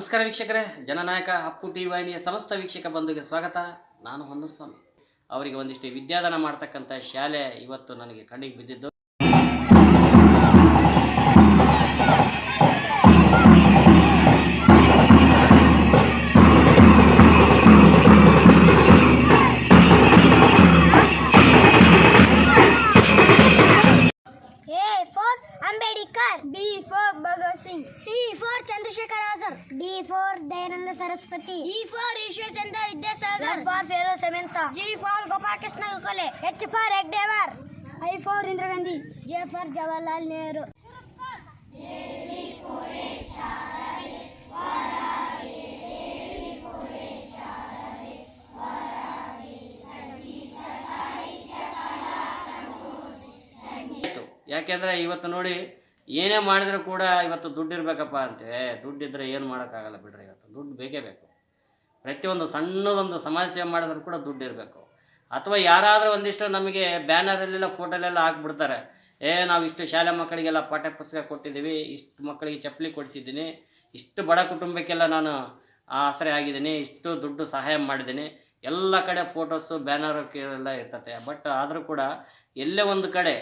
ನಮಸ್ಕಾರ ವೀಕ್ಷಕರೇ, ಜನನಾಯಕ ಅಪ್ಪು ಟಿ ವಾಹಿನಿಯ ಸಮಸ್ತ ವೀಕ್ಷಕ ಬಂಧುಗೆ ಸ್ವಾಗತ. ನಾನು ಹೊನ್ನೂರು ಸ್ವಾಮಿ. ಅವರಿಗೆ ಒಂದಿಷ್ಟು ವಿದ್ಯಾದಾನ ಮಾಡ್ತಕ್ಕಂಥ ಶಾಲೆ ಇವತ್ತು ನನಗೆ ಕಣ್ಣಿಗೆ ಬಿದ್ದಿದ್ದು. G for Gopalakrishna Gokhale H for Hedgewar I for Indira Gandhi J for Jawaharlal Nehru ಯಾಕೆಂದ್ರೆ ಇವತ್ತು ನೋಡಿ ಏನೇ ಮಾಡಿದ್ರು ಕೂಡ ಇವತ್ತು ದುಡ್ಡಿರ್ಬೇಕಪ್ಪ ಅಂತೇ ದುಡ್ಡಿದ್ರೆ ಏನು ಮಾಡೋಕ್ಕಾಗಲ್ಲ ಬಿಡ್ರಿ ಇವತ್ತು. ದುಡ್ಡು ಬೇಕೇ ಬೇಕು. ಪ್ರತಿಯೊಂದು ಸಣ್ಣದೊಂದು ಸಮಾಜ ಸೇವೆ ಮಾಡಿದ್ರು ಕೂಡ ದುಡ್ಡು ಇರಬೇಕು. ಅಥವಾ ಯಾರಾದರೂ ಒಂದಿಷ್ಟು ನಮಗೆ ಬ್ಯಾನರಲ್ಲೆಲ್ಲ ಫೋಟೋಲೆಲ್ಲ ಹಾಕ್ಬಿಡ್ತಾರೆ. ಏ, ನಾವು ಇಷ್ಟು ಶಾಲೆ ಮಕ್ಕಳಿಗೆಲ್ಲ ಪಾಠ್ಯ ಪುಸ್ತಕ ಕೊಟ್ಟಿದ್ದೀವಿ, ಇಷ್ಟು ಮಕ್ಕಳಿಗೆ ಚಪ್ಪಲಿ ಕೊಡಿಸಿದ್ದೀನಿ, ಇಷ್ಟು ಬಡ ಕುಟುಂಬಕ್ಕೆಲ್ಲ ನಾನು ಆಸರೆ ಆಗಿದ್ದೀನಿ, ಇಷ್ಟು ದುಡ್ಡು ಸಹಾಯ ಮಾಡಿದ್ದೀನಿ. ಎಲ್ಲ ಕಡೆ ಫೋಟೋಸು ಬ್ಯಾನರು ಎಲ್ಲ ಇರ್ತತೆ. ಬಟ್ ಆದರೂ ಕೂಡ ಎಲ್ಲೇ ಒಂದು ಕಡೆ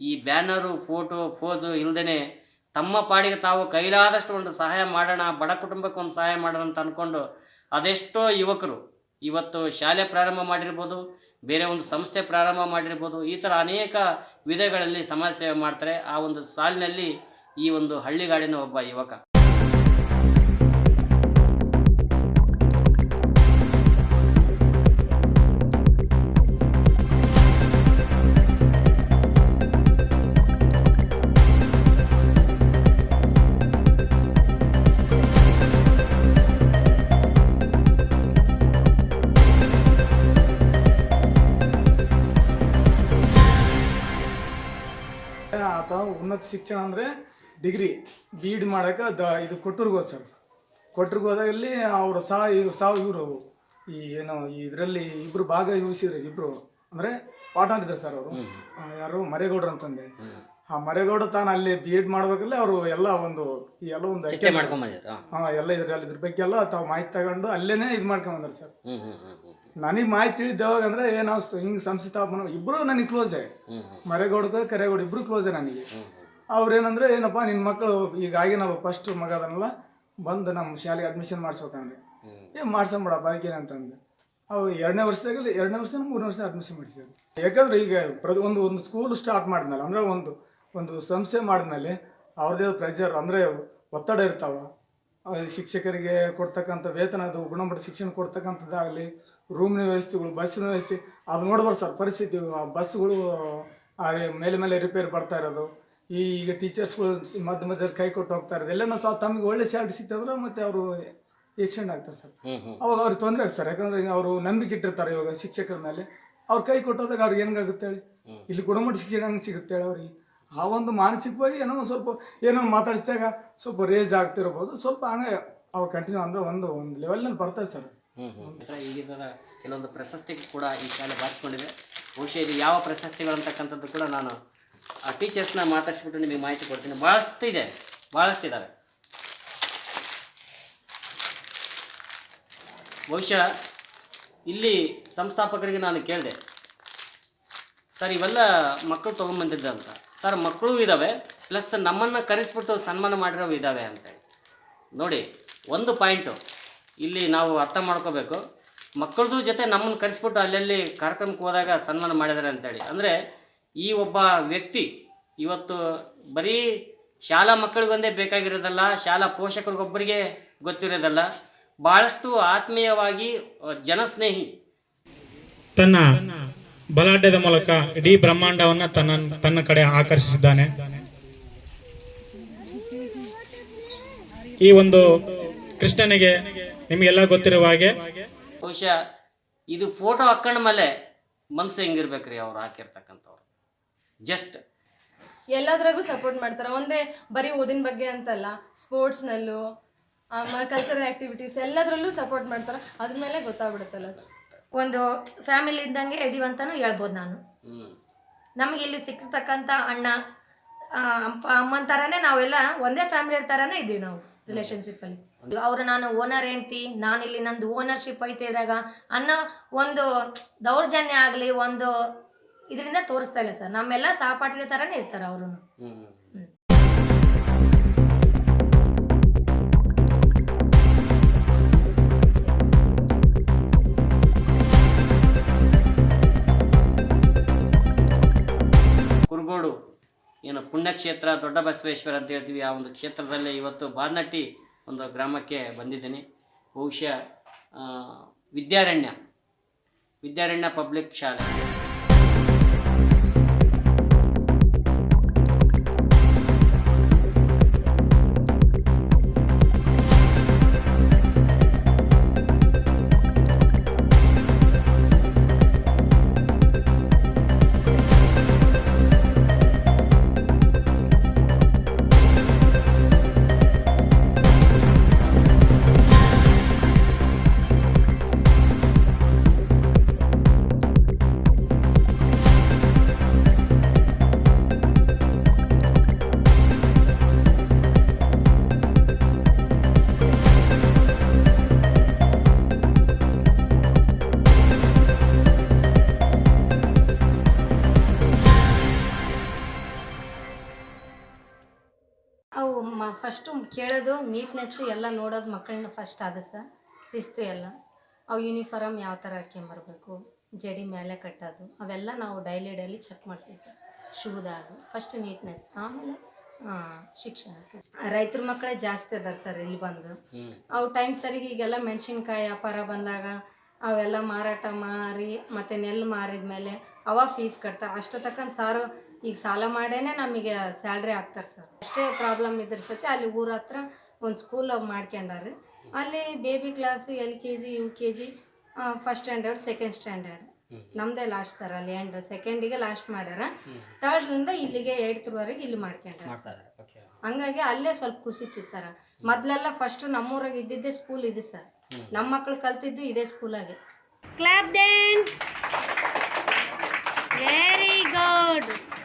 ಈ ಬ್ಯಾನರು ಫೋಟೋ ಫೋಜು ಇಲ್ಲದೇ ತಮ್ಮ ಪಾಡಿಗೆ ತಾವು ಕೈಲಾದಷ್ಟು ಒಂದು ಸಹಾಯ ಮಾಡೋಣ, ಬಡ ಕುಟುಂಬಕ್ಕೆ ಒಂದು ಸಹಾಯ ಮಾಡೋಣ ಅಂತ ಅಂದ್ಕೊಂಡು ಅದೆಷ್ಟೋ ಯುವಕರು ಇವತ್ತು ಶಾಲೆ ಪ್ರಾರಂಭ ಮಾಡಿರ್ಬೋದು, ಬೇರೆ ಒಂದು ಸಂಸ್ಥೆ ಪ್ರಾರಂಭ ಮಾಡಿರ್ಬೋದು, ಈ ಥರ ಅನೇಕ ವಿಧಗಳಲ್ಲಿ ಸಮಾಜ ಸೇವೆ ಮಾಡ್ತಾರೆ. ಆ ಒಂದು ಸಾಲಿನಲ್ಲಿ ಈ ಒಂದು ಹಳ್ಳಿಗಾಡಿನ ಒಬ್ಬ ಯುವಕ. ಆತ ಉನ್ನತ ಶಿಕ್ಷಣ ಅಂದರೆ ಡಿಗ್ರಿ ಬಿ ಇಡ್ ಮಾಡೋಕೆ ದ ಇದು ಕೊಟ್ಟೂರ್ಗೆ ಸರ್. ಕೊಟ್ಟೂರ್ಗೆ ಹೋದಾಗ ಇಲ್ಲಿ ಅವರು ಸಹ ಇವ್ರು ಸಹ ಇವರು ಈ ಏನು ಇದರಲ್ಲಿ ಇಬ್ಬರು ಭಾಗವಹಿಸಿದ್ರು ಇಬ್ಬರು ಅಂದರೆ ಪಾರ್ಟ್ನರ್ ಇದ್ದಾರೆ ಸರ್ ಅವರು. ಯಾರು ಮರೇಗೌಡ್ರು ಅಂತಂದೆ. ಆ ಮರೇಗೌಡ ತಾನು ಅಲ್ಲಿ ಬಿ ಎಡ್ ಮಾಡ್ಬೇಕಲ್ಲೇ ಅವರು ಎಲ್ಲ ಒಂದು ಈ ಎಲ್ಲ ಒಂದು ಹಾಂ ಎಲ್ಲ ಇದ್ರಲ್ಲಿ ಇದ್ರ ಬಗ್ಗೆ ಎಲ್ಲ ತಾವು ಮಾಹಿತಿ ತಗೊಂಡು ಅಲ್ಲೇನೆ ಇದು ಮಾಡ್ಕೊಂಬಂದ್ರು ಸರ್. ನನಗೆ ಮಾಹಿತಿ ತಿಳಿದ ಯಾವಾಗ ಅಂದ್ರೆ ನಾವು ಹಿಂಗೆ ಸಂಸ್ಥೆ ಸ್ಥಾಪನೆ ಇಬ್ಬರು ನನಗೆ ಕ್ಲೋಸೇ ಮರೇಗೌಡಕ್ಕೆ ಕರೇಗೌಡ ಇಬ್ರು ಕ್ಲೋಸೇ ನನಗೆ. ಅವ್ರೇನಂದ್ರೆ, ಏನಪ್ಪ, ನಿನ್ ಮಕ್ಕಳು ಈಗ ಆಗಿನಲ್ಲ ಫಸ್ಟ್ ಮಗ ಅದನ್ನೆಲ್ಲ ಬಂದು ನಮ್ಮ ಶಾಲೆಗೆ ಅಡ್ಮಿಷನ್ ಮಾಡಿಸ್ಬೇಕಂದ್ರೆ. ಏ ಮಾಡ್ಸಂಬಿಡಪ್ಪ ಅಂತಂದ್ರೆ ಅವು ಎರಡನೇ ವರ್ಷದಾಗಲಿ, ಎರಡನೇ ವರ್ಷ ಮೂರನೇ ವರ್ಷ ಅಡ್ಮಿಷನ್ ಮಾಡಿಸಿದ್ರು. ಯಾಕಂದ್ರೆ ಈಗ ಪ್ರತಿ ಒಂದು ಒಂದು ಸ್ಕೂಲ್ ಸ್ಟಾರ್ಟ್ ಮಾಡಿದ್ಮೇಲೆ ಅಂದ್ರೆ ಒಂದು ಒಂದು ಸಂಸ್ಥೆ ಮಾಡಿದ್ಮೇಲೆ ಅವ್ರದ್ದೇ ಪ್ರೆಜರ್ ಅಂದ್ರೆ ಒತ್ತಡ ಇರ್ತಾವ. ಶಿಕ್ಷಕರಿಗೆ ಕೊಡ್ತಕ್ಕಂಥ ವೇತನ ಅದು, ಗುಣಮಟ್ಟ ಶಿಕ್ಷಣ ಕೊಡ್ತಕ್ಕಂಥದ್ದಾಗಲಿ ರೂಮ್ನ ವ್ಯವಸ್ಥೆಗಳು ಬಸ್ಸಿನ ವ್ಯವಸ್ಥೆ ಅದು ನೋಡ್ಬಾರ್ದು ಸರ್ ಪರಿಸ್ಥಿತಿ. ಆ ಬಸ್ಗಳು ಆ ಮೇಲೆ ಮೇಲೆ ರಿಪೇರ್ ಬರ್ತಾ ಇರೋದು. ಈ ಈಗ ಟೀಚರ್ಸ್ಗಳು ಮಧ್ಯ ಮಧ್ಯದಲ್ಲಿ ಕೈ ಕೊಟ್ಟು ಹೋಗ್ತಾ ಇರೋದು. ಎಲ್ಲನೂ ಸಹ ತಮಗೆ ಒಳ್ಳೆ ಸ್ಯಾಲ್ರಿ ಸಿಗ್ತಂದ್ರೆ ಮತ್ತೆ ಅವರು ಎಕ್ಸ್ಟೆಂಡ್ ಆಗ್ತಾರೆ ಸರ್. ಅವಾಗ ಅವ್ರಿಗೆ ತೊಂದರೆ ಆಗ್ತದೆ ಸರ್. ಯಾಕಂದ್ರೆ ಅವರು ನಂಬಿಕೆ ಇಟ್ಟಿರ್ತಾರೆ ಇವಾಗ ಶಿಕ್ಷಕರ ಮೇಲೆ. ಅವ್ರು ಕೈ ಕೊಟ್ಟೋದಾಗ ಅವ್ರಿಗೆ ಹೆಂಗಾಗುತ್ತೆ ಹೇಳಿ? ಇಲ್ಲಿ ಗುಣಮಟ್ಟ ಶಿಕ್ಷಣ ಹೆಂಗೆ ಸಿಗುತ್ತೆ ಹೇಳಿ ಅವ್ರಿಗೆ? ಆ ಒಂದು ಮಾನಸಿಕವಾಗಿ ಏನೋ ಸ್ವಲ್ಪ ಏನೋ ಮಾತಾಡಿಸಿದಾಗ ಸ್ವಲ್ಪ ರೇಜ್ ಆಗ್ತಿರ್ಬೋದು. ಸ್ವಲ್ಪ ಹಂಗೆ ಅವ್ರು ಕಂಟಿನ್ಯೂ ಅಂದ್ರೆ ಒಂದು ಒಂದು ಲೆವೆಲ್ನಲ್ಲಿ ಬರ್ತಾರೆ ಸರ್. ಈಗಿನ ಕೆಲವೊಂದು ಪ್ರಶಸ್ತಿ ಕೂಡ ಈ ಶಾಲೆ ಬಾಚಿಕೊಂಡಿದೆ ಬಹುಶಃ ಇದು ಯಾವ ಪ್ರಶಸ್ತಿಗಳು ಅಂತಕ್ಕಂಥದ್ದು ಕೂಡ ನಾನು ಆ ಟೀಚರ್ಸ್ನ ಮಾತಾಡಿಸ್ಬಿಟ್ಟು ನಿಮಗೆ ಮಾಹಿತಿ ಕೊಡ್ತೀನಿ. ಭಾಳಷ್ಟು ಇದೆ. ಭಾಳಷ್ಟು ಇದ್ದಾವೆ ಬಹುಶಃ ಇಲ್ಲಿ ಸಂಸ್ಥಾಪಕರಿಗೆ ನಾನು ಕೇಳಿದೆ. ಸರ್, ಇವೆಲ್ಲ ಮಕ್ಕಳು ತೊಗೊಂಬಂದಿದ್ದ ಅಂತ. ಸರ್, ಮಕ್ಕಳು ಇದ್ದಾವೆ ಪ್ಲಸ್ ನಮ್ಮನ್ನು ಕರೆಸ್ಬಿಟ್ಟು ಸನ್ಮಾನ ಮಾಡಿರೋವು ಇದ್ದಾವೆ ಅಂತೇಳಿ. ನೋಡಿ, ಒಂದು ಪಾಯಿಂಟು. ಇಲ್ಲಿ ನಾವು ಅರ್ಥ ಮಾಡ್ಕೋಬೇಕು. ಮಕ್ಕಳದು ಜೊತೆ ನಮ್ಮನ್ನು ಕರೆಸ್ಬಿಟ್ಟು ಅಲ್ಲಲ್ಲಿ ಕಾರ್ಯಕ್ರಮಕ್ಕೆ ಹೋದಾಗ ಸನ್ಮಾನ ಮಾಡಿದ್ದಾರೆ ಅಂತೇಳಿ. ಅಂದರೆ ಈ ಒಬ್ಬ ವ್ಯಕ್ತಿ ಇವತ್ತು ಬರೀ ಶಾಲಾ ಮಕ್ಕಳಿಗೊಂದೇ ಬೇಕಾಗಿರೋದಲ್ಲ, ಶಾಲಾ ಪೋಷಕರಿಗೊಬ್ಬರಿಗೆ ಗೊತ್ತಿರೋದಲ್ಲ ಭಾಳಷ್ಟು ಆತ್ಮೀಯವಾಗಿ ಜನಸ್ನೇಹಿ. ತನ್ನ ಬಲಾಢ್ಯದ ಮೂಲಕ ಇಡೀ ಬ್ರಹ್ಮಾಂಡವನ್ನು ತನ್ನ ತನ್ನ ಕಡೆ ಆಕರ್ಷಿಸಿದ್ದಾನೆ. ಈ ಒಂದು ಕೃಷ್ಣನಿಗೆ ನಿಮಗೆಲ್ಲ ಗೊತ್ತಿರುವ ಹಾಗೆ. ಬಹುಶಃ ಇದು ಫೋಟೋ ಹಾಕೊಂಡ ಮೇಲೆ ಮನಸ್ಸು ಹೆಂಗಿರ್ಬೇಕ್ರಿ ಅವ್ರು ಹಾಕಿರ್ತಕ್ಕಂಥವ್ರು. ಜಸ್ಟ್ ಎಲ್ಲದ್ರಾಗೂ ಸಪೋರ್ಟ್ ಮಾಡ್ತಾರೆ. ಒಂದೇ ಬರೀ ಓದಿನ ಬಗ್ಗೆ ಅಂತಲ್ಲ ಸ್ಪೋರ್ಟ್ಸ್ನಲ್ಲೂ ಕಲ್ಚರಲ್ ಆಕ್ಟಿವಿಟೀಸ್ ಎಲ್ಲದರಲ್ಲೂ ಸಪೋರ್ಟ್ ಮಾಡ್ತಾರೆ. ಅದ್ರ ಮೇಲೆ ಗೊತ್ತಾಗ್ಬಿಡುತ್ತಲ್ಲ ಒಂದು ಫ್ಯಾಮಿಲಿ ಇದ್ದಂಗೆ ಇದೀವಿ ಅಂತಲೂ ಹೇಳ್ಬೋದು ನಾನು. ಹ್ಞೂ ನಮಗೆ ಇಲ್ಲಿ ಸಿಕ್ಕಿರ್ತಕ್ಕಂಥ ಅಣ್ಣ ಅಪ್ಪ ಅಮ್ಮನ ಥರನೇ ನಾವೆಲ್ಲ ಒಂದೇ ಫ್ಯಾಮಿಲಿ ಥರನೇ ಇದ್ದೀವಿ ನಾವು ರಿಲೇಶನ್ಶಿಪ್ಪಲ್ಲಿ ಅವರು ನಾನು ಓನರ್ ಹೆಂಡ್ತಿ, ನಾನು ಇಲ್ಲಿ ನಂದು ಓನರ್ಶಿಪ್ ಐತೆ ಇದ್ರಾಗ ಅನ್ನೋ ಒಂದು ದೌರ್ಜನ್ಯ ಆಗಲಿ, ಒಂದು ಇದರಿಂದ ತೋರಿಸ್ತಾ ಇಲ್ಲ ಸರ್. ನಮ್ಮೆಲ್ಲ ಸಹಪಾಠಿ ಥರನೇ ಇರ್ತಾರೆ ಅವರು ಕುರುಗೋಡು, ಏನು ಪುಣ್ಯಕ್ಷೇತ್ರ ದೊಡ್ಡ ಬಸವೇಶ್ವರ ಅಂತ ಹೇಳ್ತೀವಿ. ಆ ಒಂದು ಕ್ಷೇತ್ರದಲ್ಲೇ ಇವತ್ತು ಬಾರ್ನಟ್ಟಿ ಒಂದು ಗ್ರಾಮಕ್ಕೆ ಬಂದಿದ್ದೀನಿ. ಬಹುಶಃ ವಿದ್ಯಾರಣ್ಯ ವಿದ್ಯಾರಣ್ಯ ಪಬ್ಲಿಕ್ ಶಾಲೆ. ಅವು ಮ ಫಸ್ಟು ಕೇಳೋದು ನೀಟ್ನೆಸ್ ಎಲ್ಲ ನೋಡೋದು ಮಕ್ಕಳನ್ನ ಫಸ್ಟ್ ಅದು ಸರ್ ಶಿಸ್ತು ಎಲ್ಲ. ಅವು ಯೂನಿಫಾರ್ಮ್ ಯಾವ ಥರ ಹಾಕ್ಕೊಂಬರ್ಬೇಕು ಜಡಿ ಮೇಲೆ ಕಟ್ಟೋದು ಅವೆಲ್ಲ ನಾವು ಡೈಲಿ ಡೈಲಿ ಚೆಕ್ ಮಾಡ್ತೀವಿ ಸರ್ ಶೂದಾಗು ಫಸ್ಟ್ ನೀಟ್ನೆಸ್ ಆಮೇಲೆ ಶಿಕ್ಷಣಕ್ಕೆ ರೈತರ ಮಕ್ಕಳೇ ಜಾಸ್ತಿ ಅದಾರ ಸರ್ ಇಲ್ಲಿ ಬಂದು. ಅವು ಟೈಮ್ ಸರಿಗೆ ಈಗೆಲ್ಲ ಮೆಣಸಿನ್ಕಾಯಿ ವ್ಯಾಪಾರ ಬಂದಾಗ ಅವೆಲ್ಲ ಮಾರಾಟ ಮಾರಿ ಮತ್ತು ನೆಲ್ಲು ಮಾರಿದ್ಮೇಲೆ ಅವ ಫೀಸ್ ಕಟ್ತಾರೆ. ಅಷ್ಟು ತಕ್ಕಂತ ಸಾರು ಈಗ ಸಾಲ ಮಾಡೇನೆ ನಮಗೆ ಸ್ಯಾಲ್ರಿ ಹಾಕ್ತಾರೆ ಸರ್. ಅಷ್ಟೇ ಪ್ರಾಬ್ಲಮ್ ಇದ್ರ ಸತಿ ಅಲ್ಲಿ ಊರ ಹತ್ರ ಒಂದು ಸ್ಕೂಲ್ ಮಾಡ್ಕೊಂಡಾರೆ. ಅಲ್ಲಿ baby class L K G U K G first standard second standard ನಮ್ದೇ ಲಾಸ್ಟ್ ಸರ್ ಅಲ್ಲಿ ಎಂಡ್ ಸೆಕೆಂಡಿಗೆ ಲಾಸ್ಟ್ ಮಾಡ್ಯಾರ. ತರ್ಡ್ರಿಂದ ಇಲ್ಲಿಗೆ ಏಯ್ಟ್ತ್ವರೆಗೆ ಇಲ್ಲಿ ಮಾಡ್ಕೊಂಡ್ರ ಹಂಗಾಗಿ ಅಲ್ಲೇ ಸ್ವಲ್ಪ ಕುಸಿತಿತ್ತು ಸರ್. ಮೊದಲೆಲ್ಲ ಫಸ್ಟ್ ನಮ್ಮೂರಾಗ ಇದ್ದಿದ್ದೇ ಸ್ಕೂಲ್ ಇದೆ ಸರ್. ನಮ್ಮ ಮಕ್ಳು ಕಲ್ತಿದ್ದು ಇದೇ ಸ್ಕೂಲಾಗೆ ಕ್ಲಾಪ್ ವೆರಿ Very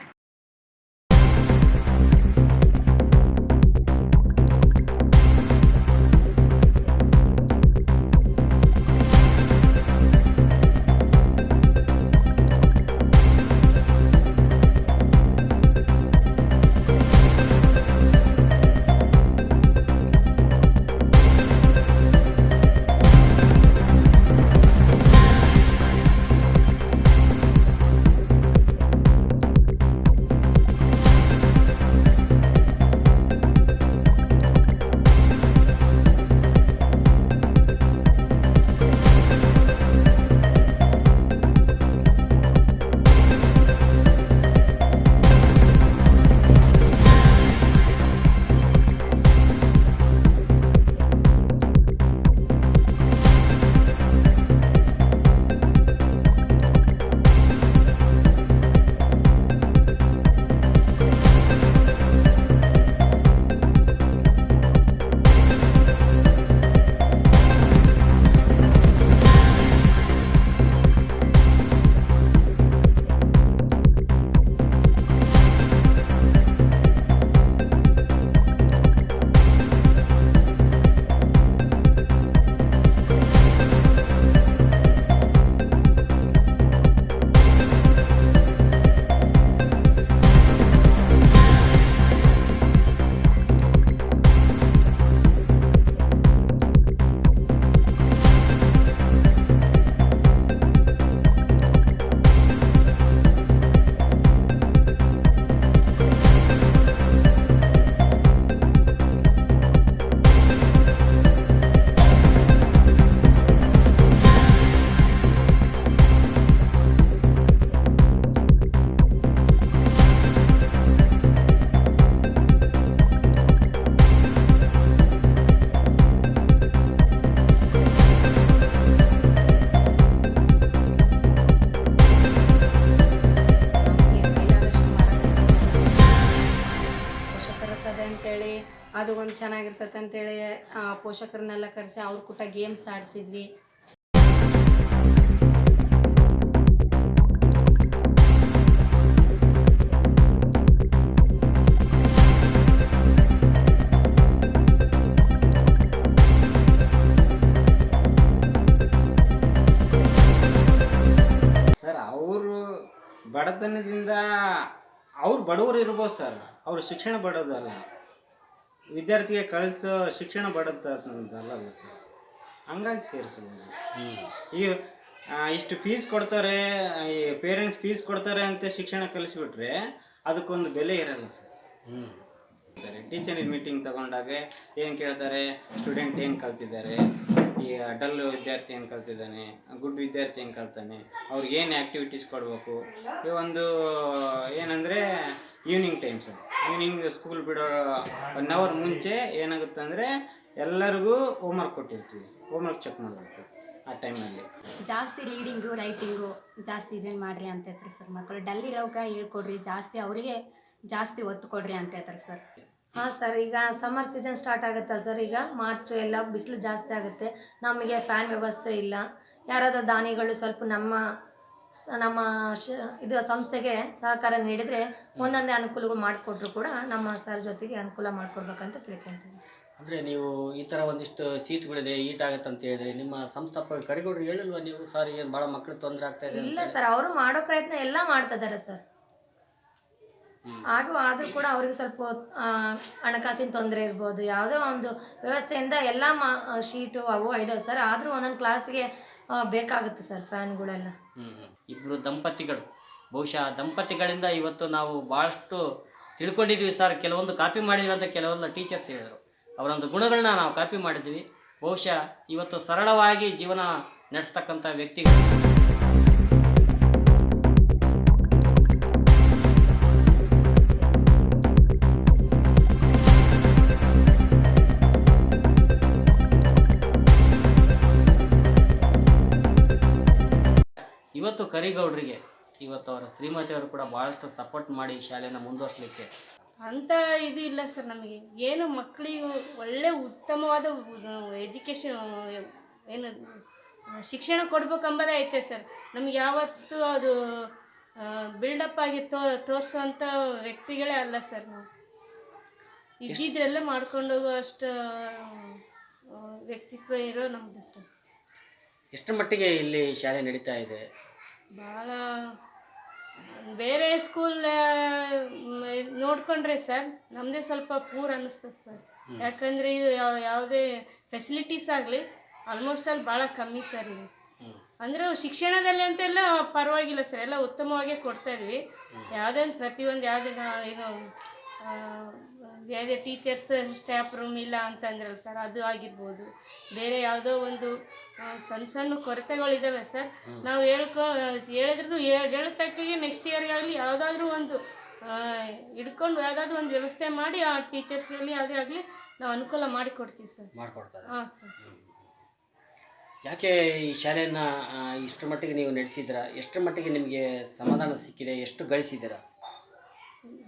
ಚೆನ್ನಾಗಿರ್ತೈತೆ ಅಂತೇಳಿ ಪೋಷಕರನ್ನೆಲ್ಲ ಕರೆಸಿ ಅವ್ರ ಕೂಟ ಗೇಮ್ಸ್ ಆಡಿಸಿದ್ವಿ. ಬಡತನದಿಂದ, ಅವ್ರು ಬಡವರು ಇರ್ಬೋದು ಸರ್. ಅವ್ರ ಶಿಕ್ಷಣ ಬಡೋದಲ್ಲ. ವಿದ್ಯಾರ್ಥಿಗೆ ಕಳಿಸೋ ಶಿಕ್ಷಣ ಬಡತನದಲ್ಲ ಸರ್. ಹಂಗಾಗಿ ಸೇರಿಸ್ಬೋದು ಈಗ ಇಷ್ಟು ಫೀಸ್ ಕೊಡ್ತಾರೆ ಈ ಪೇರೆಂಟ್ಸ್ ಫೀಸ್ ಕೊಡ್ತಾರೆ ಅಂತ ಶಿಕ್ಷಣ ಕಲಿಸ್ಬಿಟ್ರೆ ಅದಕ್ಕೊಂದು ಬೆಲೆ ಇರಲ್ಲ ಸರ್. ಟೀಚರ್ ಮೀಟಿಂಗ್ ತಗೊಂಡಾಗ ಏನು ಕೇಳ್ತಾರೆ? ಸ್ಟೂಡೆಂಟ್ ಏನು ಕಲ್ತಿದ್ದಾರೆ? ಈ ಡಲ್ ವಿದ್ಯಾರ್ಥಿ ಏನು ಕಲ್ತಿದ್ದಾನೆ? ಗುಡ್ ವಿದ್ಯಾರ್ಥಿ ಏನು ಕಲ್ತಾನೆ? ಅವ್ರಿಗೆ ಏನು ಆ್ಯಕ್ಟಿವಿಟೀಸ್ ಕೊಡಬೇಕು? ಈ ಒಂದು ಏನಂದರೆ ಈವ್ನಿಂಗ್ ಟೈಮ್ಸ್ ಈವ್ನಿಂಗ್ ಸ್ಕೂಲ್ ಬಿಡೋ ಒನ್ ಅವರ್ ಮುಂಚೆ ಏನಾಗುತ್ತೆ ಅಂದರೆ ಎಲ್ಲರಿಗೂ ಹೋಮ್ವರ್ಕ್ ಕೊಟ್ಟಿರ್ತೀವಿ. ಹೋಮ್ವರ್ಕ್ ಚೆಕ್ ಮಾಡಬೇಕು ಆ ಟೈಮಲ್ಲಿ ಜಾಸ್ತಿ ರೀಡಿಂಗು ರೈಟಿಂಗು ಜಾಸ್ತಿ ಇದನ್ನು ಮಾಡಿರಿ ಅಂತ ಹೇಳ್ತಾರೆ ಸರ್ ಮಕ್ಕಳು ಡಲ್ಲಿ ಇರೋಕೆ ಹೇಳ್ಕೊಡ್ರಿ ಜಾಸ್ತಿ ಅವರಿಗೆ ಜಾಸ್ತಿ ಒತ್ತು ಕೊಡ್ರಿ ಅಂತ ಹೇಳ್ತಾರೆ ಸರ್ ಹಾಂ ಸರ್ ಈಗ ಸಮ್ಮರ್ ಸೀಸನ್ ಸ್ಟಾರ್ಟ್ ಆಗುತ್ತಲ್ಲ ಸರ್ ಈಗ ಮಾರ್ಚ್ ಎಲ್ಲ ಬಿಸಿಲು ಜಾಸ್ತಿ ಆಗುತ್ತೆ. ನಮಗೆ ಫ್ಯಾನ್ ವ್ಯವಸ್ಥೆ ಇಲ್ಲ. ಯಾರಾದರೂ ದಾನಿಗಳು ಸ್ವಲ್ಪ ನಮ್ಮ ನಮ್ಮ ಶ ಇದು ಸಂಸ್ಥೆಗೆ ಸಹಕಾರ ನೀಡಿದರೆ ಒಂದೊಂದೇ ಅನುಕೂಲಗಳು ಮಾಡಿಕೊಟ್ರು ಕೂಡ ನಮ್ಮ ಸರ್ ಜೊತೆಗೆ ಅನುಕೂಲ ಮಾಡಿಕೊಡ್ಬೇಕಂತ ಕೇಳ್ಕೊಂತೀವಿ ಅಂದರೆ ನೀವು ಈ ಥರ ಒಂದಿಷ್ಟು ಸೀಟ್ಗಳಿದೆ ಈಟ್ ಆಗುತ್ತೆ ಅಂತ ಹೇಳಿದ್ರೆ ನಿಮ್ಮ ಸಂಸ್ಥಾಪಕ ಕರಿಗೌಡರು ಹೇಳಿಲ್ವಾ ನೀವು ಸರ್ ಏನು ಭಾಳ ಮಕ್ಕಳು ತೊಂದರೆ ಆಗ್ತಾ ಇದೆ ಇಲ್ಲ ಸರ್ ಅವರು ಮಾಡೋ ಪ್ರಯತ್ನ ಎಲ್ಲ ಮಾಡ್ತಾ ಇದ್ದಾರೆ ಸರ್. ಹಾಗೂ ಆದರೂ ಕೂಡ ಅವ್ರಿಗೆ ಸ್ವಲ್ಪ ಹಣಕಾಸಿನ ತೊಂದರೆ ಇರ್ಬೋದು ಯಾವುದೋ ಒಂದು ವ್ಯವಸ್ಥೆಯಿಂದ ಎಲ್ಲ ಮಾ ಶೀಟು ಅವು ಇದಾವೆ ಸರ್. ಆದರೂ ಒಂದೊಂದು ಕ್ಲಾಸ್ಗೆ ಬೇಕಾಗುತ್ತೆ ಸರ್ ಫ್ಯಾನ್ಗಳೆಲ್ಲ. ಇಬ್ಬರು ದಂಪತಿಗಳು. ಬಹುಶಃ ದಂಪತಿಗಳಿಂದ ಇವತ್ತು ನಾವು ಭಾಳಷ್ಟು ತಿಳ್ಕೊಂಡಿದ್ವಿ ಸರ್. ಕೆಲವೊಂದು ಕಾಪಿ ಮಾಡಿದ್ವಿ ಅಂತ ಕೆಲವೊಂದು ಟೀಚರ್ಸ್ ಹೇಳಿದರು. ಅವರೊಂದು ಗುಣಗಳನ್ನ ನಾವು ಕಾಪಿ ಮಾಡಿದ್ವಿ ಬಹುಶಃ ಇವತ್ತು ಸರಳವಾಗಿ ಜೀವನ ನಡೆಸ್ತಕ್ಕಂಥ ವ್ಯಕ್ತಿಗಳು. ಕರಿಗೌಡರಿಗೆ ಇವತ್ತು ಅವರ ಶ್ರೀಮತಿಯವರು ಕೂಡ ಭಾಳಷ್ಟು ಸಪೋರ್ಟ್ ಮಾಡಿ ಈ ಶಾಲೆಯನ್ನು ಮುಂದುವರಿಸಲಿಕ್ಕೆ. ಅಂತ ಇದು ಇಲ್ಲ ಸರ್ ನಮಗೆ. ಏನು ಮಕ್ಕಳಿಗೆ ಒಳ್ಳೆ ಉತ್ತಮವಾದ ಎಜುಕೇಷನ್ ಏನು ಶಿಕ್ಷಣ ಕೊಡ್ಬೇಕಂಬದೇ ಐತೆ ಸರ್. ನಮ್ಗೆ ಯಾವತ್ತೂ ಅದು ಬಿಲ್ಡಪ್ ಆಗಿ ತೋ ತೋರಿಸುವಂಥ ವ್ಯಕ್ತಿಗಳೇ ಅಲ್ಲ ಸರ್ ನಾವು. ಇದ್ದಿದ್ದೆಲ್ಲ ಮಾಡ್ಕೊಂಡು ಹೋಗೋ ಅಷ್ಟು ವ್ಯಕ್ತಿತ್ವ ಇರೋ ನಮ್ಮದು ಸರ್. ಎಷ್ಟರ ಮಟ್ಟಿಗೆ ಇಲ್ಲಿ ಶಾಲೆ ನಡೀತಾ ಇದೆ? ಭಾಳ ಬೇರೆ ಸ್ಕೂಲ್ ನೋಡ್ಕೊಂಡ್ರೆ ಸರ್ ನಮ್ಮದೇ ಸ್ವಲ್ಪ ಪೂರ್ ಅನ್ನಿಸ್ತದೆ ಸರ್. ಯಾಕಂದರೆ ಇದು ಯಾವ ಯಾವುದೇ ಫೆಸಿಲಿಟೀಸ್ ಆಗಲಿ ಆಲ್ಮೋಸ್ಟ್ ಅಲ್ಲಿ ಭಾಳ ಕಮ್ಮಿ ಸರ್ ಇದು. ಅಂದರೆ ಶಿಕ್ಷಣದಲ್ಲಿ ಅಂತೆಲ್ಲ ಪರವಾಗಿಲ್ಲ ಸರ್ ಎಲ್ಲ ಉತ್ತಮವಾಗೇ ಕೊಡ್ತಾ ಇದ್ವಿ. ಯಾವುದೇ ಪ್ರತಿಯೊಂದು ಯಾವುದೇ ಏನು ಯಾವುದೇ ಟೀಚರ್ಸ್ ಸ್ಟಾಫ್ ರೂಮ್ ಇಲ್ಲ ಅಂತಂದ್ರಲ್ಲ ಸರ್ ಅದು ಆಗಿರ್ಬೋದು. ಬೇರೆ ಯಾವುದೋ ಒಂದು ಸಣ್ಣ ಸಣ್ಣ ಕೊರತೆಗಳಿದ್ದಾವೆ ಸರ್. ನಾವು ಹೇಳ್ಕೊ ಹೇಳಿದ್ರು ಹೇಳಿದ ತಕ್ಕಿಗೆ ನೆಕ್ಸ್ಟ್ ಇಯರ್ಗಾಗಲಿ ಯಾವುದಾದ್ರೂ ಒಂದು ಹಿಡ್ಕೊಂಡು ಯಾವುದಾದ್ರೂ ಒಂದು ವ್ಯವಸ್ಥೆ ಮಾಡಿ ಆ ಟೀಚರ್ಸ್ಗಳಲ್ಲಿ ಯಾವುದೇ ಆಗಲಿ ನಾವು ಅನುಕೂಲ ಮಾಡಿಕೊಡ್ತೀವಿ ಸರ್. ಮಾಡಿಕೊಡ್ತಾರೆ. ಹಾಂ ಸರ್. ಯಾಕೆ ಈ ಶಾಲೆಯನ್ನು ಇಷ್ಟರ ಮಟ್ಟಿಗೆ ನೀವು ನಡೆಸಿದ್ದೀರಾ? ಎಷ್ಟರ ಮಟ್ಟಿಗೆ ನಿಮಗೆ ಸಮಾಧಾನ ಸಿಕ್ಕಿದೆ? ಎಷ್ಟು ಗಳಿಸಿದ್ದೀರಾ?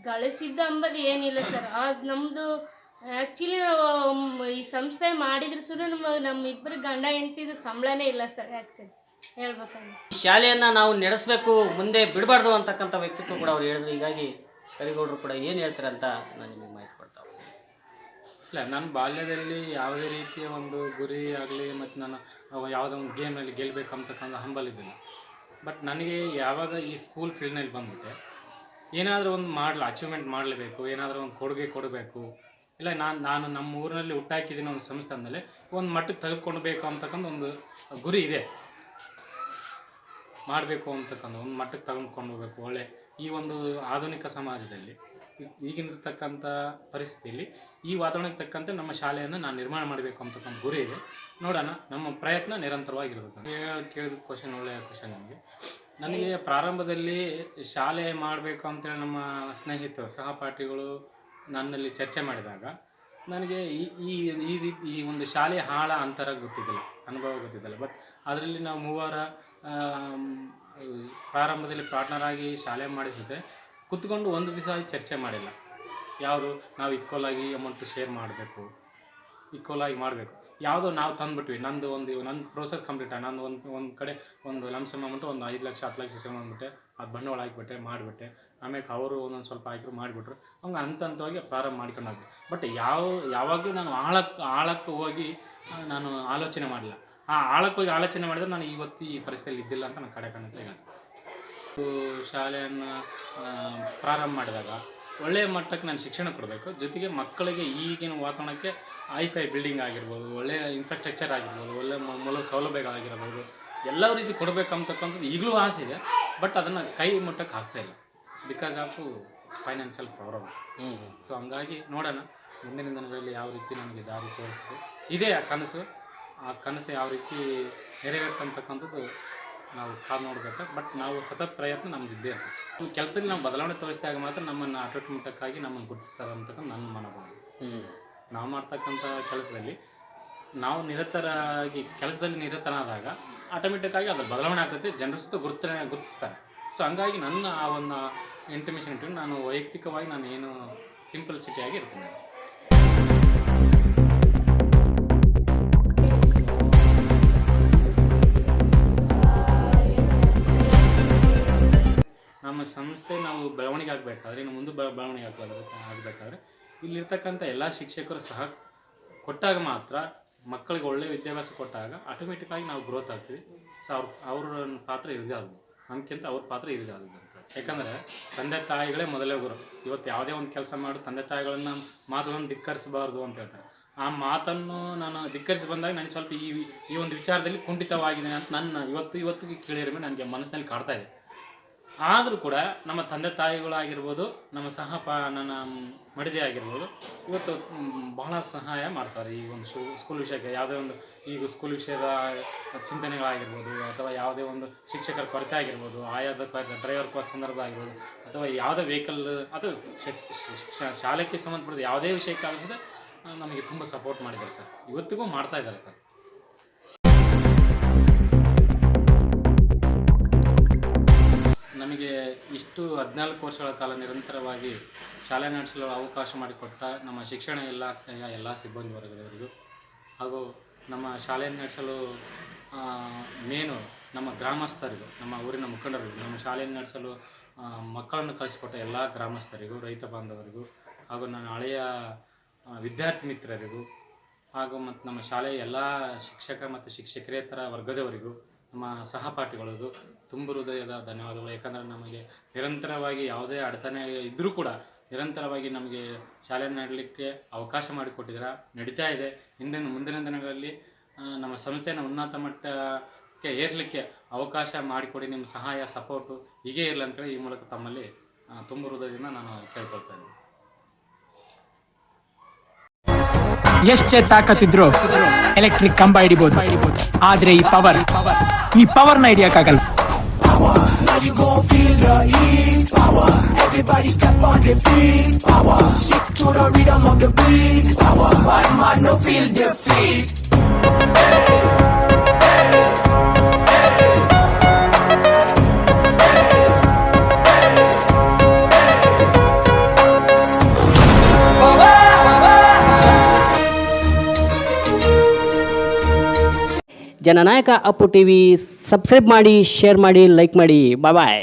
ಗಳಿಸಿದ್ದು ಅಂಬದು ಏನಿಲ್ಲ ಸರ್. ಅದು ನಮ್ಮದು ಆ್ಯಕ್ಚುಲಿ ಈ ಸಂಸ್ಥೆ ಮಾಡಿದ್ರು ಸುರ ನಮ್ಮ ನಮ್ಮ ಇಬ್ಬರು ಗಂಡ ಹೆಂಡ್ತಿದು ಸಂಬಳನೇ ಇಲ್ಲ ಸರ್ ಆ್ಯಕ್ಚುಲಿ ಹೇಳ್ಬೇಕಂದ್ರೆ. ಈ ಶಾಲೆಯನ್ನು ನಾವು ನಡೆಸಬೇಕು ಮುಂದೆ ಬಿಡಬಾರ್ದು ಅಂತಕ್ಕಂಥ ವ್ಯಕ್ತಿತ್ವ ಕೂಡ ಅವ್ರು ಹೇಳಿದ್ರು. ಹೀಗಾಗಿ ಕರಿಗೌಡರು ಕೂಡ ಏನು ಹೇಳ್ತಾರೆ ಅಂತ ನಾನು ನಿಮಗೆ ಮಾಹಿತಿ ಕೊಡ್ತಾ ಹೋಗ್ತೀನಿ. ಇಲ್ಲ ನನ್ನ ಬಾಲ್ಯದಲ್ಲಿ ಯಾವುದೇ ರೀತಿಯ ಒಂದು ಗುರಿ ಆಗಲಿ ಮತ್ತು ನಾನು ಅವ ಯಾವುದೋ ಒಂದು ಗೇಮಲ್ಲಿ ಗೆಲ್ಲಬೇಕಂತಕ್ಕಂಥ ಹಂಬಲ್ ಇದ್ದಿಲ್ಲ. ಬಟ್ ನನಗೆ ಯಾವಾಗ ಈ ಸ್ಕೂಲ್ ಫೀಲ್ಡ್ನಲ್ಲಿ ಬಂದ್ಬಿಟ್ಟೆ ಏನಾದರೂ ಒಂದು ಮಾಡಲು ಅಚೀವ್ಮೆಂಟ್ ಮಾಡಲೇಬೇಕು, ಏನಾದರೂ ಒಂದು ಕೊಡುಗೆ ಕೊಡಬೇಕು. ಇಲ್ಲ, ನಾನು ನಾನು ನಮ್ಮ ಊರಿನಲ್ಲಿ ಹುಟ್ಟಾಕಿದ್ದೀನಿ ಒಂದು ಸಂಸ್ಥೆ ಅಂದಮೇಲೆ ಒಂದು ಮಟ್ಟಕ್ಕೆ ತೆಗೆದುಕೊಳ್ಬೇಕು ಅಂತಕ್ಕಂಥ ಒಂದು ಗುರಿ ಇದೆ. ಮಾಡಬೇಕು ಅಂತಕ್ಕಂಥ ಒಂದು ಮಟ್ಟಕ್ಕೆ ತಗೊಂಡ್ಕೊಂಡು ಹೋಗ್ಬೇಕು, ಒಳ್ಳೆ. ಈ ಒಂದು ಆಧುನಿಕ ಸಮಾಜದಲ್ಲಿ ಈಗಿನಿರ್ತಕ್ಕಂಥ ಪರಿಸ್ಥಿತಿಯಲ್ಲಿ ಈ ವಾತಾವರಣಕ್ಕೆ ತಕ್ಕಂತೆ ನಮ್ಮ ಶಾಲೆಯನ್ನು ನಾನು ನಿರ್ಮಾಣ ಮಾಡಬೇಕು ಅಂತಕ್ಕಂಥ ಗುರಿ ಇದೆ. ನೋಡೋಣ, ನಮ್ಮ ಪ್ರಯತ್ನ ನಿರಂತರವಾಗಿರಬೇಕು ಕೇಳಿದ ಕ್ವಶನ್ ಒಳ್ಳೆಯ ಕ್ವಶನ್ ನನಗೆ ನನಗೆ ಪ್ರಾರಂಭದಲ್ಲಿ ಶಾಲೆ ಮಾಡಬೇಕು ಅಂತೇಳಿ ನಮ್ಮ ಸ್ನೇಹಿತರು, ಸಹಪಾಠಿಗಳು ನನ್ನಲ್ಲಿ ಚರ್ಚೆ ಮಾಡಿದಾಗ ನನಗೆ ಈ ಈ ಈ ರೀತಿ ಈ ಒಂದು ಶಾಲೆ ಹಾಳ ಅಂತರ ಗೊತ್ತಿದ್ದಿಲ್ಲ, ಅನುಭವ ಗೊತ್ತಿದ್ದಿಲ್ಲ. ಬಟ್ ಅದರಲ್ಲಿ ನಾವು ಮೂವರ ಪ್ರಾರಂಭದಲ್ಲಿ ಪಾರ್ಟ್ನರ್ ಆಗಿ ಶಾಲೆ ಮಾಡಿಸಿದ್ದೆ ಕುತ್ಕೊಂಡು ಒಂದು ದಿವಸ ಚರ್ಚೆ ಮಾಡಿಲ್ಲ. ಯಾವುದು ನಾವು ಈಕ್ವಲ್ ಆಗಿ ಅಮೌಂಟ್ ಶೇರ್ ಮಾಡಬೇಕು ಈಕ್ವಲ್ ಆಗಿ ಮಾಡಬೇಕು. ಯಾವುದೋ ನಾವು ತಂದುಬಿಟ್ವಿ. ನಂದು ಒಂದು ನನ್ನ ಪ್ರೋಸೆಸ್ ಕಂಪ್ಲೀಟ್ ಆಗಿ ನಾನು ಒಂದು ಒಂದು ಕಡೆ ಒಂದು ಲಂಸಮ್ ಅಮೌಂಟು ಒಂದು ಐದು ಲಕ್ಷ, ಹತ್ತು ಲಕ್ಷ ಸೇವ್ ಅಂದ್ಬಿಟ್ಟೆ ಅದು ಬಂಡವಾಳ ಹಾಕಿಬಿಟ್ಟೆ, ಮಾಡಿಬಿಟ್ಟೆ. ಆಮೇಲೆ ಅವರು ಒಂದೊಂದು ಸ್ವಲ್ಪ ಹಾಕಿದ್ರು, ಮಾಡಿಬಿಟ್ರು. ಹಂಗೆ ಹಂತ ಹಂತವಾಗಿ ಪ್ರಾರಂಭ ಮಾಡ್ಕೊಂಡು ಬಟ್ ಯಾವ ಯಾವಾಗಲೂ ನಾನು ಆಳಕ್ಕೆ ಆಳಕ್ಕೆ ಹೋಗಿ ನಾನು ಆಲೋಚನೆ ಮಾಡಿಲ್ಲ ಆ ಆಳಕ್ಕೆ ಹೋಗಿ ಆಲೋಚನೆ ಮಾಡಿದ್ರೆ ನಾನು ಇವತ್ತು ಈ ಪರಿಸ್ಥಿತಿಯಲ್ಲಿ ಇದ್ದಿಲ್ಲ ಅಂತ ನಾನು ಕಡೆ ಕಾಣುತ್ತೆ ಈಗ. ಶಾಲೆಯನ್ನು ಪ್ರಾರಂಭ ಮಾಡಿದಾಗ ಒಳ್ಳೆಯ ಮಟ್ಟಕ್ಕೆ ನಾನು ಶಿಕ್ಷಣ ಕೊಡಬೇಕು. ಜೊತೆಗೆ ಮಕ್ಕಳಿಗೆ ಈಗಿನ ವಾತಾವರಣಕ್ಕೆ ಐಫೈ ಬಿಲ್ಡಿಂಗ್ ಆಗಿರ್ಬೋದು ಒಳ್ಳೆಯ ಇನ್ಫ್ರಾಸ್ಟ್ರಕ್ಚರ್ ಆಗಿರ್ಬೋದು ಒಳ್ಳೆಯ ಮೂಲ ಸೌಲಭ್ಯಗಳಾಗಿರ್ಬೋದು ಎಲ್ಲ ರೀತಿ ಕೊಡಬೇಕಂತಕ್ಕಂಥದ್ದು ಈಗಲೂ ಆಸೆ ಇದೆ. ಬಟ್ ಅದನ್ನು ಕೈ ಮಟ್ಟಕ್ಕೆ ಹಾಕ್ತಾ ಇಲ್ಲ. ಬಿಕಾಸ್ ಆಫ್ ಫೈನಾನ್ಷಿಯಲ್ ಪ್ರಾಬ್ಲಮ್ ಹ್ಞೂ ಸೊ ಹಂಗಾಗಿ ನೋಡೋಣ ಮುಂದಿನ ದಿನಗಳಲ್ಲಿ ಯಾವ ರೀತಿ ನನಗೆ ದಾರಿ ತೋರಿಸ್ತು. ಇದೇ ಆ ಕನಸು. ಆ ಕನಸು ಯಾವ ರೀತಿ ನೆರವೇರ್ತಂತಕ್ಕಂಥದ್ದು ನಾವು ಕಾಲು ನೋಡ್ಬೇಕು. ಬಟ್ ನಾವು ಸತತ ಪ್ರಯತ್ನ ನಮ್ದು ಇದ್ದೇ ನಮ್ಮ ಕೆಲಸದಲ್ಲಿ ನಾವು ಬದಲಾವಣೆ ತೋರಿಸಿದಾಗ ಮಾತ್ರ ನಮ್ಮನ್ನು ಆಟೋಮೆಟಿಕ್ಕಾಗಿ ನಮ್ಮನ್ನು ಗುರುತಿಸ್ತಾರೆ ಅಂತಕ್ಕಂಥ ನನ್ನ ಮನೋಭಾವ ನಾವು ಮಾಡ್ತಕ್ಕಂಥ ಕೆಲಸದಲ್ಲಿ ನಾವು ನಿರತರಾಗಿ ಕೆಲಸದಲ್ಲಿ ನಿರತನಾದಾಗ ಆಟೋಮೆಟಿಕ್ಕಾಗಿ ಅದು ಬದಲಾವಣೆ ಆಗ್ತದೆ ಜನರು ಸುತ್ತ ಗುರುತ ಗುರುತಿಸ್ತಾರೆ. ಸೊ ಹಂಗಾಗಿ ನನ್ನ ಆ ಒಂದು ಇಂಟಿಮೇಷನ್ ಇಟ್ಟು ನಾನು ವೈಯಕ್ತಿಕವಾಗಿ ನಾನು ಏನು ಸಿಂಪಲ್ ಸಿಟಿಯಾಗಿ ಇರ್ತೀನಿ. ನಮ್ಮ ಸಂಸ್ಥೆ ನಾವು ಬೆಳವಣಿಗೆ ಆಗಬೇಕಾದ್ರೆ, ಇನ್ನು ಮುಂದೆ ಬೆಳ- ಬೆಳವಣಿಗೆ ಆಗಬೇಕು ಆಗಬೇಕಾದ್ರೆ ಇಲ್ಲಿರ್ತಕ್ಕಂಥ ಎಲ್ಲ ಶಿಕ್ಷಕರು ಸಹ ಕೊಟ್ಟಾಗ ಮಾತ್ರ ಮಕ್ಕಳಿಗೆ ಒಳ್ಳೆಯ ವಿದ್ಯಾಭ್ಯಾಸ ಕೊಟ್ಟಾಗ ಆಟೋಮೆಟಿಕ್ಕಾಗಿ ನಾವು ಗ್ರೋತ್ ಆಗ್ತೀವಿ. ಸೊ ಅವ್ರ ಅವ್ರ ಪಾತ್ರ ಇರಗಾದು ನಮ್ಗಿಂತ ಅವ್ರ ಪಾತ್ರ ಇರಗಾದು ಅಂತ. ಯಾಕಂದರೆ ತಂದೆ ತಾಯಿಗಳೇ ಮೊದಲೇ ಗುರು. ಇವತ್ತು ಯಾವುದೇ ಒಂದು ಕೆಲಸ ಮಾಡಿ, ತಂದೆ ತಾಯಿಗಳನ್ನ ಮಾತುಗಳನ್ನು ಧಿಕ್ಕರಿಸಬಾರ್ದು ಅಂತ ಹೇಳ್ತಾರೆ. ಆ ಮಾತನ್ನು ನಾನು ಧಿಕ್ಕರಿಸಿ ಬಂದಾಗ ನನಗೆ ಸ್ವಲ್ಪ ಈ ಈ ಒಂದು ವಿಚಾರದಲ್ಲಿ ಕುಂಠಿತವಾಗಿದೆ ಅಂತ ನನ್ನ ಇವತ್ತು, ಇವತ್ತಿಗೆ ಕೇಳಿರಮೆ ನನಗೆ ಮನಸ್ಸಿನಲ್ಲಿ ಕಾಡ್ತಾ ಇದೆ. ಆದರೂ ಕೂಡ ನಮ್ಮ ತಂದೆ ತಾಯಿಗಳಾಗಿರ್ಬೋದು, ನಮ್ಮ ಸಹ ನನ್ನ ಮಡಿದೆ ಆಗಿರ್ಬೋದು, ಇವತ್ತು ಬಹಳ ಸಹಾಯ ಮಾಡ್ತಾರೆ. ಈ ಒಂದು ಶೂ ಸ್ಕೂಲ್ ವಿಷಯಕ್ಕೆ ಯಾವುದೇ ಒಂದು, ಈಗ ಸ್ಕೂಲ್ ವಿಷಯದ ಚಿಂತನೆಗಳಾಗಿರ್ಬೋದು, ಅಥವಾ ಯಾವುದೇ ಒಂದು ಶಿಕ್ಷಕರ ಕೊರತೆ ಆಗಿರ್ಬೋದು, ಆಯಾದ ಡ್ರೈವರ್ ಕೊರ ಸಂದರ್ಭ ಆಗಿರ್ಬೋದು, ಅಥವಾ ಯಾವುದೇ ವೆಹಿಕಲ್, ಅಥವಾ ಶಾಲೆಗೆ ಸಂಬಂಧಪಟ್ಟಿದ ಯಾವುದೇ ವಿಷಯಕ್ಕಾಗಿರ್ಬೋದು ನಮಗೆ ತುಂಬ ಸಪೋರ್ಟ್ ಮಾಡಿದ್ದಾರೆ ಸರ್. ಇವತ್ತಿಗೂ ಮಾಡ್ತಾ ಇದ್ದಾರೆ ಸರ್. ನಮಗೆ ಇಷ್ಟು ಹದಿನಾಲ್ಕು ವರ್ಷಗಳ ಕಾಲ ನಿರಂತರವಾಗಿ ಶಾಲೆ ನಡೆಸಲು ಅವಕಾಶ ಮಾಡಿಕೊಟ್ಟ ನಮ್ಮ ಶಿಕ್ಷಣ ಇಲಾಖೆಯ ಎಲ್ಲ ಸಿಬ್ಬಂದಿ ವರ್ಗದವರಿಗೂ ಹಾಗೂ ನಮ್ಮ ಶಾಲೆಯನ್ನು ನಡೆಸಲು ಮೇನು ನಮ್ಮ ಗ್ರಾಮಸ್ಥರಿಗೂ, ನಮ್ಮ ಊರಿನ ಮುಖಂಡರಿಗೂ, ನಮ್ಮ ಶಾಲೆಯನ್ನು ನಡೆಸಲು ಮಕ್ಕಳನ್ನು ಕಳಿಸಿಕೊಟ್ಟ ಎಲ್ಲ ಗ್ರಾಮಸ್ಥರಿಗೂ, ರೈತ ಬಾಂಧವರಿಗೂ ಹಾಗೂ ನನ್ನ ಹಳೆಯ ವಿದ್ಯಾರ್ಥಿ ಮಿತ್ರರಿಗೂ ಹಾಗೂ ಮತ್ತು ನಮ್ಮ ಶಾಲೆಯ ಎಲ್ಲ ಶಿಕ್ಷಕ ಮತ್ತು ಶಿಕ್ಷಕರೇತರ ವರ್ಗದವರಿಗೂ, ನಮ್ಮ ಸಹಪಾಠಿಗಳಿಗೂ ತುಂಬ ಹೃದಯದ ಧನ್ಯವಾದಗಳು. ಯಾಕಂದರೆ ನಮಗೆ ನಿರಂತರವಾಗಿ ಯಾವುದೇ ಅಡತನೆ ಇದ್ದರೂ ಕೂಡ ನಿರಂತರವಾಗಿ ನಮಗೆ ಶಾಲೆ ನಡಲಿಕ್ಕೆ ಅವಕಾಶ ಮಾಡಿಕೊಟ್ಟಿದ್ದೀರಾ? ನಡೀತಾ ಇದೆ. ಹಿಂದಿನ, ಮುಂದಿನ ದಿನಗಳಲ್ಲಿ ನಮ್ಮ ಸಂಸ್ಥೆಯನ್ನು ಉನ್ನತ ಮಟ್ಟಕ್ಕೆ ಏರಲಿಕ್ಕೆ ಅವಕಾಶ ಮಾಡಿಕೊಡಿ. ನಿಮ್ಮ ಸಹಾಯ, ಸಪೋರ್ಟು ಹೀಗೇ ಇರಲಿ ಅಂತೇಳಿ ಈ ಮೂಲಕ ತಮ್ಮಲ್ಲಿ ತುಂಬ ಹೃದಯದಿಂದ ನಾನು ಕೇಳ್ಕೊಳ್ತಾ ಇದ್ದೀನಿ ಎಷ್ಟೇ ತಾಕತ್ತಿದ್ರು ಎಲೆಕ್ಟ್ರಿಕ್ ಕಂಬ ಹಿಡಿಬಹುದು ಆದ್ರೆ ಈ ಪವರ್ ಈ ಪವರ್ ನ ಹಿಡಿಯಕ್ಕಾಗಲ್ಲ Everybody step on the beat. Power. Stick to the rhythm of the beat. Power. Bad man no feel defeat. Jannayak Appu TV subscribe ಮಾಡಿ ಶೇರ್ ಮಾಡಿ ಲೈಕ್ ಮಾಡಿ. ಬಾಯ್